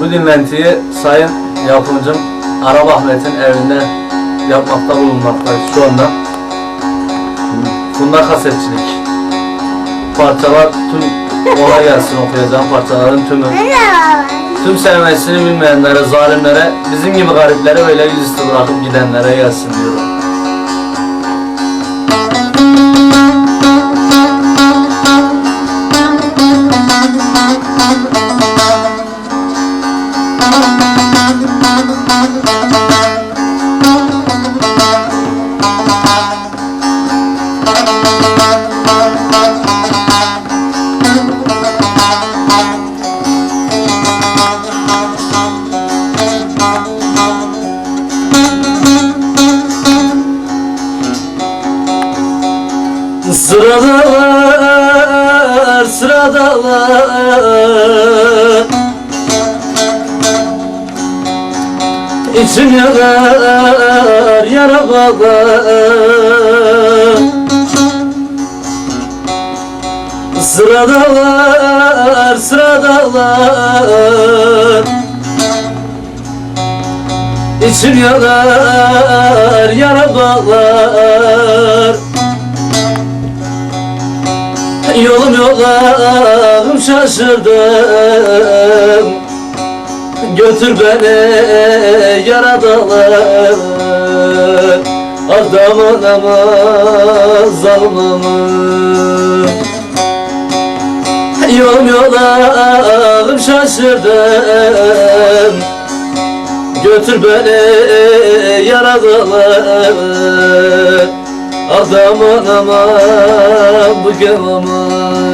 Bu dinlentiyi Sayın Yapımcım Arap Ahmet'in evinde yapmakta bulunmaktayız şu anda. Funda kasetçilik. Parçalar tüm ona gelsin okuyacağım parçaların tümü. Tüm sevmesini bilmeyenlere, zalimlere, bizim gibi gariplere öyle yüzüstü bırakıp gidenlere gelsin diyorum. Sıradalar, sıradalar. İçim yanar, yara bağlar Sıradalar, sıradalar İçim yanar, yara bağlar Yolum yollarım şaşırdım. Götür beni yaradalar Adamın ama zalimamın Yolum yollarım şaşırdım Götür beni yaradalar Adamın ama bu gemama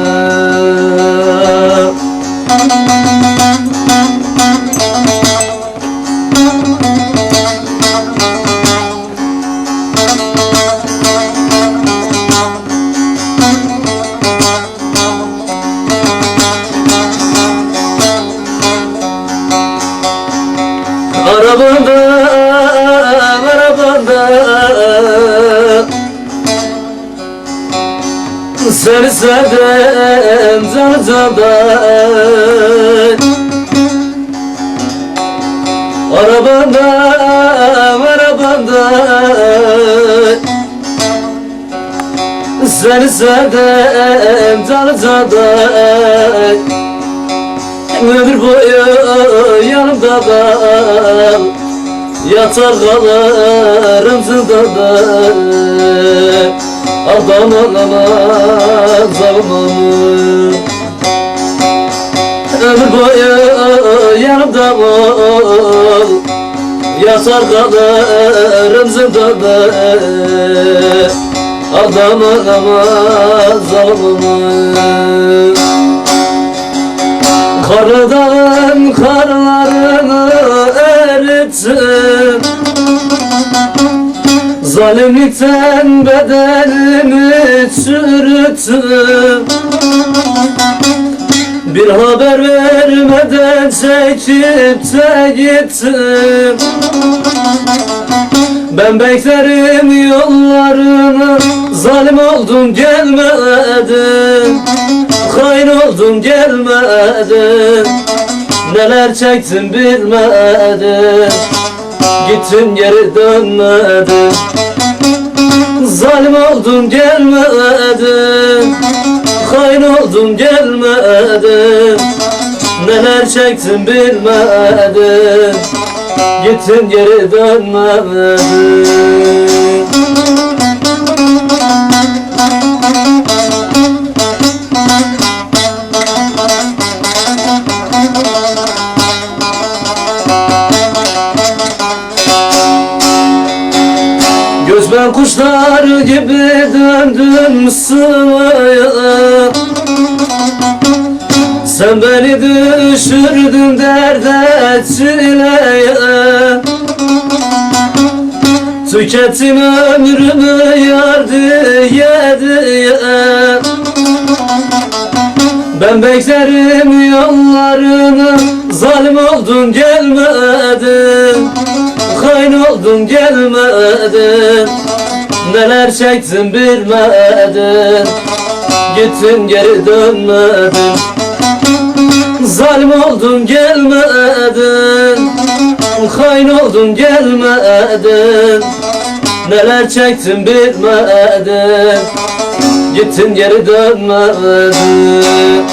Arabanda, arabanda. Seni sevdim canı candan. Arabanda, arabanda. Seni sevdim canı candan. Ömür boyu kal Yatar kalırım zindanda. Adamın aman zalimamı Ömür boyu yanımda kal Yatar kalırım zindanda. Adamın aman zalimamı Karıdan karlarını erittim. Zalimlikten bedenimi çürüttüm. Bir haber vermeden çekip de gittim. Ben beklerim yollarını Zalim oldum gelmedin Hain oldum gelmedin. Neler çektim bilmedin. Gittin geri dönmedin. Zalim oldum gelmedin. Hain oldum gelmedin. Neler çektim bilmedin. Gittin geri dönmedin Kuşlar gibi döndüm sıraya? Sen beni düşürdün derde çileye. Tükettin ömrümü yar diye. Ben beklerim yollarını Zalim oldun gelmedin Hain oldun gelmedin Neler çektim bilmedin Gittin geri dönmedin. Zalim oldun gelmedin Hain oldun gelmedin. Neler çektim bilmedin Gittin geri dönmedin